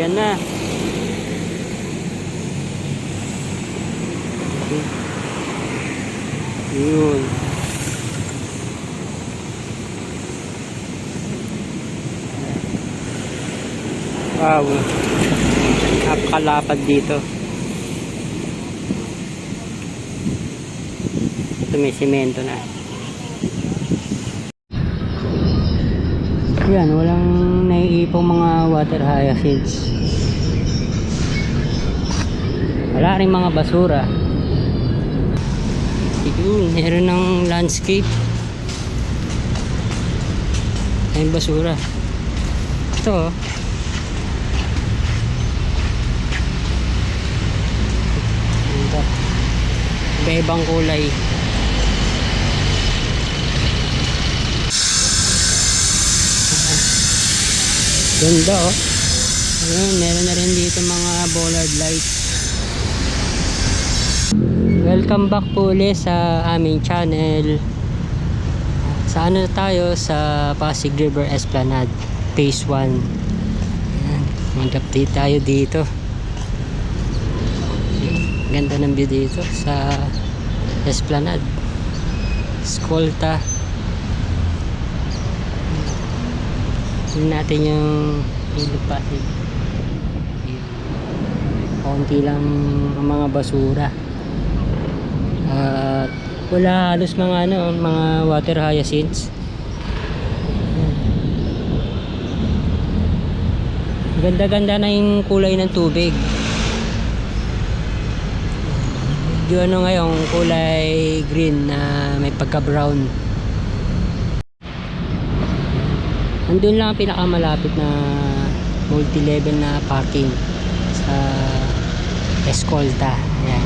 Ayan na. Yun. Wow. Napakalapad dito. Ito may simento na. Yan, walang naiipong mga water hyacinths. Wala rin mga basura. Yun, meron ng landscape. Ay, basura. Ito, oh. Ganda. Iba-ibang kulay. Ganda oh. Ayun, meron na rin dito mga bollard lights. Welcome back po ulit sa aming channel. Sa ano tayo sa Pasig River Esplanade Phase 1. Ayan, mag-update tayo dito. Ganda ng view dito sa Esplanade. Escolta. Tingnan natin yung ilog Pasig. Kaunti lang ang mga basura. At wala halos mga ano, mga water hyacinths. Ganda-ganda na yung kulay ng tubig. Yung ano ngayon, kulay green na may pagka-brown. Andun lang ang pinakamalapit na multi-level na parking sa Escolta. Ayan.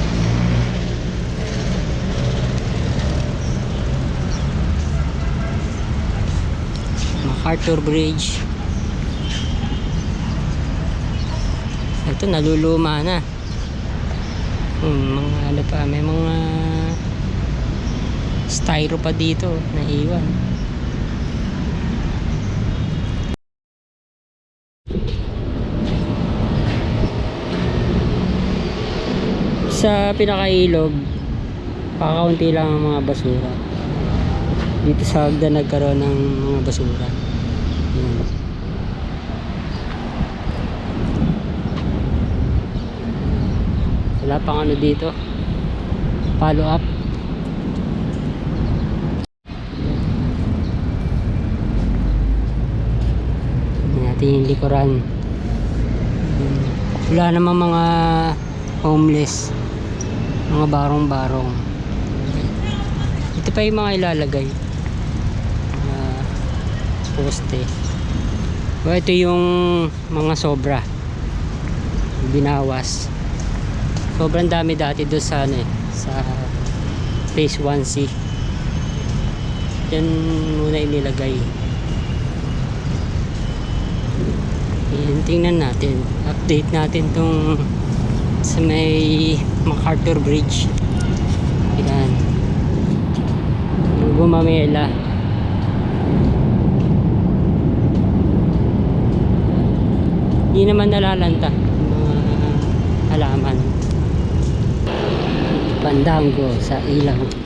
MacArthur Bridge. Ito naluluma na. Hmm, mga ano pa, may mga styro pa dito na iwan. Sa pinakailog, pakaunti lang ang mga basura. Dito sa hagdan nagkaroon ng mga basura. Yan. wala pang ano dito. Follow up. Natin yung likuran. Wala namang mga homeless mga barong barong ito pa yung mga ilalagay. Mga poste. O ito yung mga sobra. Binawas. Sobrang dami dati doon sa ano eh, sa phase 1C yan muna inilagay. Tingnan natin. Update natin tong sa may MacArthur Bridge. Yan gumamela hindi naman nalalanta mga halaman. Pandango sa ilaw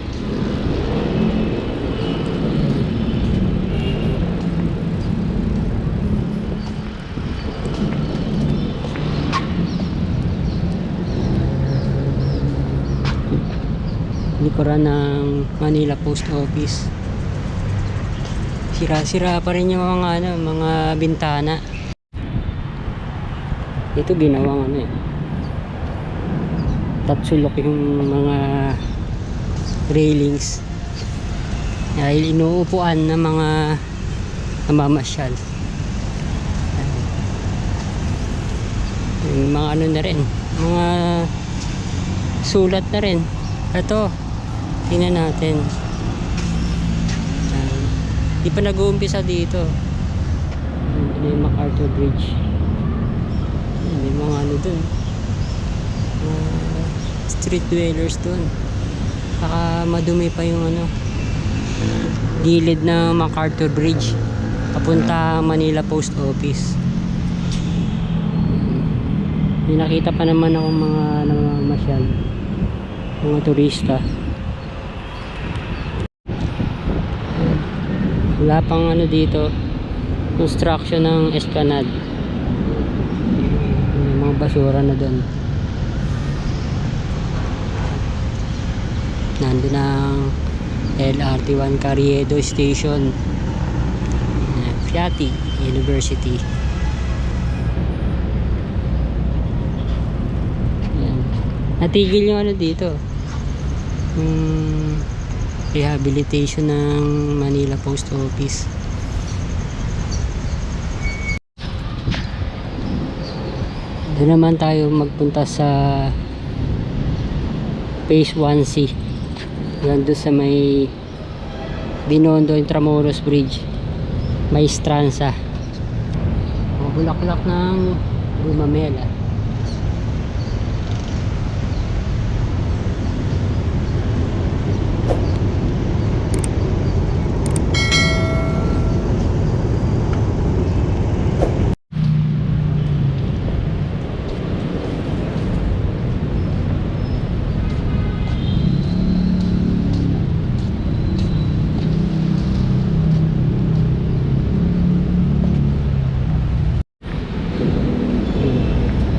likuran ng Manila Post Office. Sira-sira pa rin yung mga ano, mga bintana. Ito ginawang ano eh. Tatsulok yung mga railings. Dahil inuupuan ng mga namamasyal. Yung mga ano na rin mga sulat na rin. Ito tingnan natin. Ayan. di pa nag-uumpisa dito. Ayan, yung MacArthur Bridge. Ayan, may mga ano dun. Mga street dwellers dun. Saka madumi pa yung ano gilid ng MacArthur Bridge. Papunta Manila Post Office. May nakita pa naman ako mga namamasyal. Mga turista. Wala pang ano dito. Construction ng esplanade. May mga basura na doon. Nandun ang LRT1 Carriedo Station. Fiati University. Yan. Natigil yung ano dito. Yung rehabilitation ng Manila Post Office. Doon naman tayo magpunta sa Phase 1C. Yan doon sa may Binondo Intramuros Bridge. May Stranza. Mga bulaklak ng Gumamela.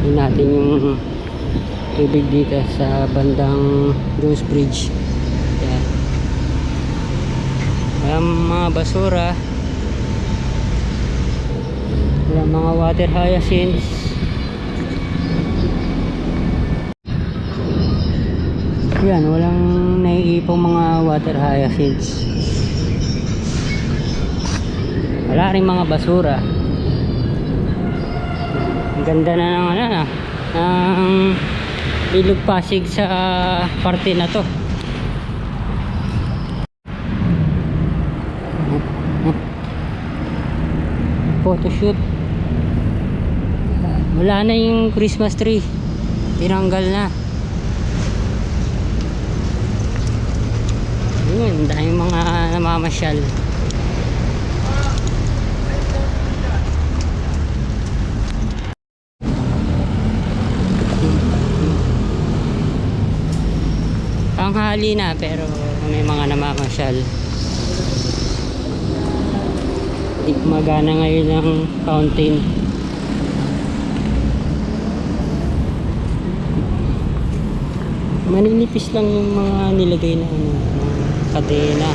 Yun natin yung tubig dito sa bandang Jones Bridge. Yan. Mga basura. Walang mga water hyacinths. Yan, walang naiipong mga water hyacinths. Wala rin mga basura. Ang ganda na ng ano na ng Ilog Pasig sa parte na to. Photoshoot. Wala na yung Christmas tree. Tinanggal na. Yun, daming mga namamasyal. Panghali na pero may mga namamasyal. Gumagana ngayon ng fountain. Maninipis lang yung mga nilagay na ano, mga kadena.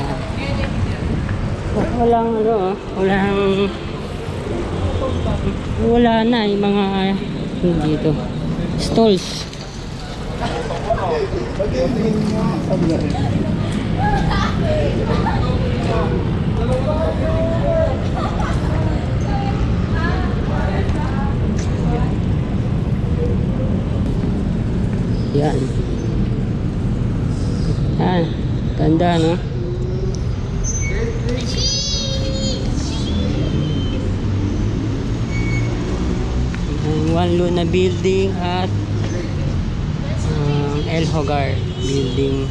Ah. Walang ano, ah, walang wala na yung mga dito. Stalls. Yan. Yan ganda no Luna Building at ang El Hogar Building.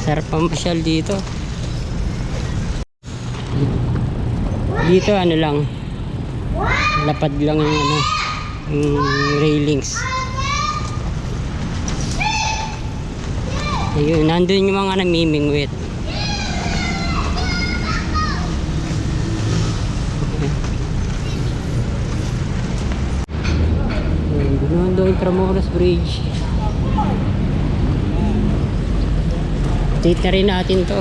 Sarap pamasyal dito. Dito ano lang. Lapad lang yung ano yung railings. Ayun, nandun yung mga namimingwit. Ayun, Binondo Intramuros Bridge. Na rin natin to.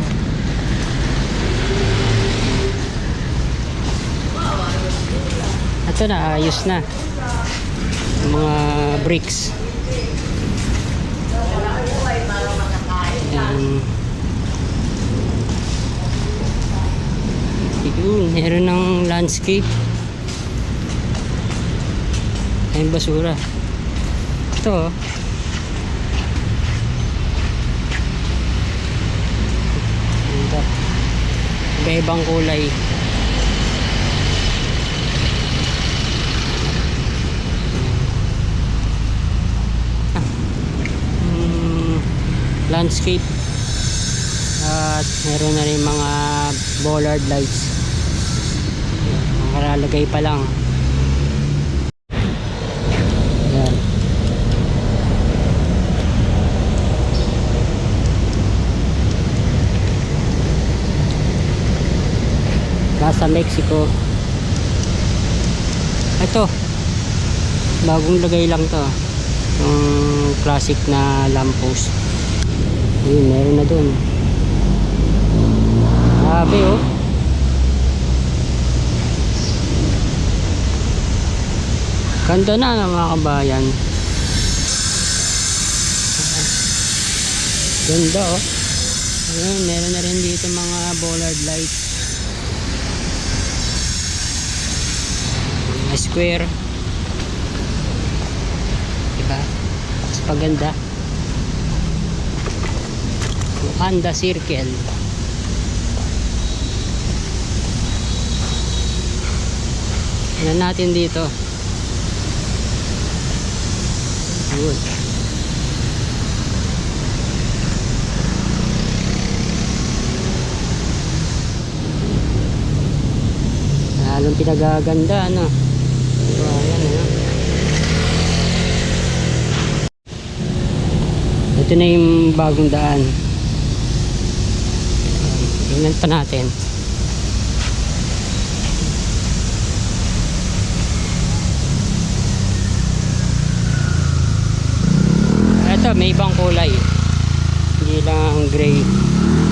Ito na, ayos na. Yung mga bricks. Yun, meron ng landscape. Ayun, basura. Ito, oh. Iba-ibang kulay. Mm, landscape at meron na rin mga bollard lights ang kalalagay pa lang. Yan. Nasa Mexico. Ito. Bagong lagay lang to. Yung classic na lamppost. Yun, meron na dun. Grabe oh. Ganda na ng mga kabayan. Ganda oh. Ayun, meron na rin dito mga bollard lights. Mga square. Diba? Mas paganda. Wakanda Circle. Tignan natin dito. Good. Lalong pinagaganda, ano? So, ayan, ano? Ito na yung bagong daan. Tingnan pa natin. Ito, may ibang kulay. Hindi lang gray.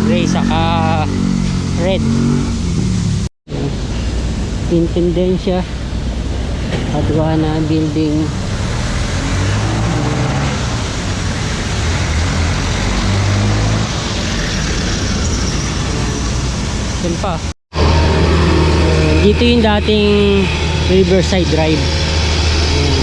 Gray saka red. Intendensya. Aduana building. Yan pa. Dito yung dating Riverside Drive. Ayan.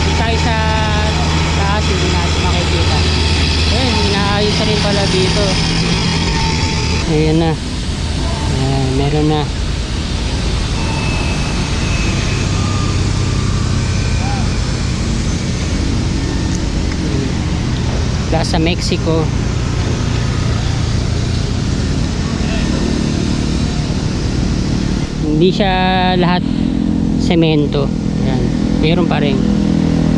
Dito tayo sa taas, hindi natin makikita. Ayun, inaayos na rin pala dito. Ayan na. Ayan, meron na. Plaza Mexico. Hindi siya lahat semento. Yan. Meron pa rin.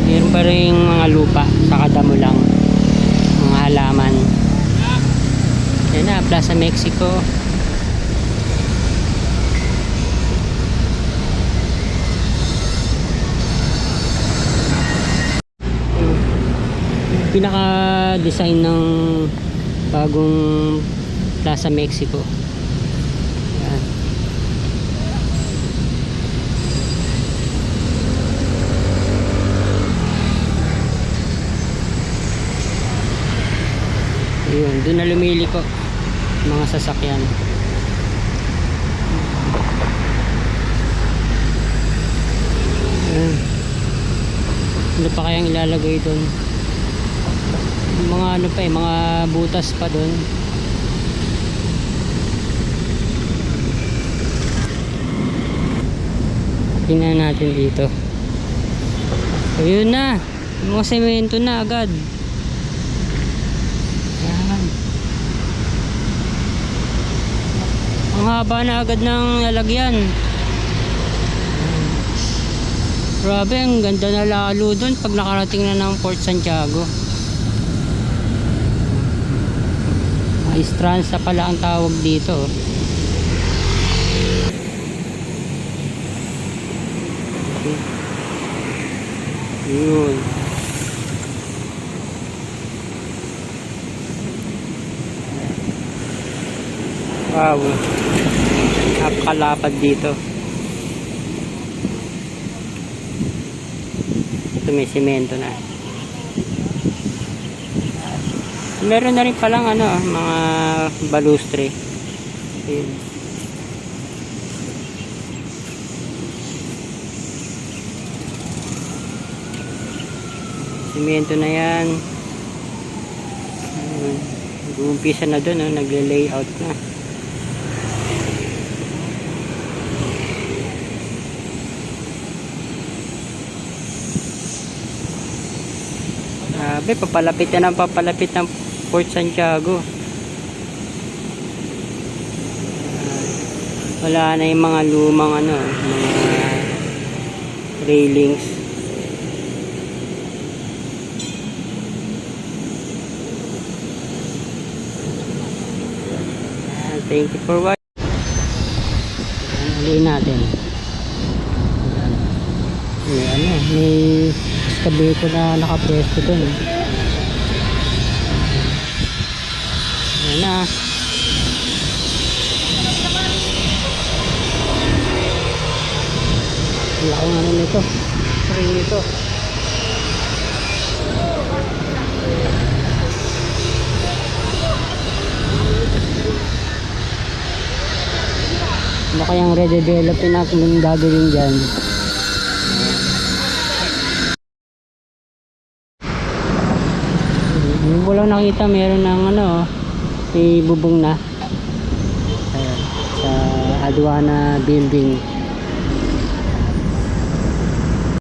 Meron pa rin mga lupa sa damo lang. Mga halaman. Yan na, Plaza Mexico. Pinaka-design ng bagong Plaza Mexico. Yan. Yun, doon na lumiliko mga sasakyan. Yan. Ano pa kayang ilalagay doon? Mga ano pa eh, mga butas pa doon. Tingnan natin dito. Ayun na. Yung Mga semento na agad. Yan. Ang haba na agad ng lalagyan. Grabe, ang ganda na lalo doon pag nakarating na ng Port Santiago. Istranza pala ang tawag dito. Yun. Wow. Napakalapad dito. Ito may simento na. meron na rin palang ano ah, mga balustre. Ayun. Simento na yan. Nag-uumpisa na dun oh, nagle-layout na. Grabe, papalapit na ng papalapit ng Port Santiago. Wala na yung mga lumang ano, mga railings. Ah, Thank you for watching. Uliin natin. May ano, may escalator na nakapwesto dun. Ayan Akong ano nito. Ring nito. Ano kayang redevelopin natin yung gagawin dyan? Yung walang nakita, meron ng ano, may bubong na. Ayan, sa Aduana Building.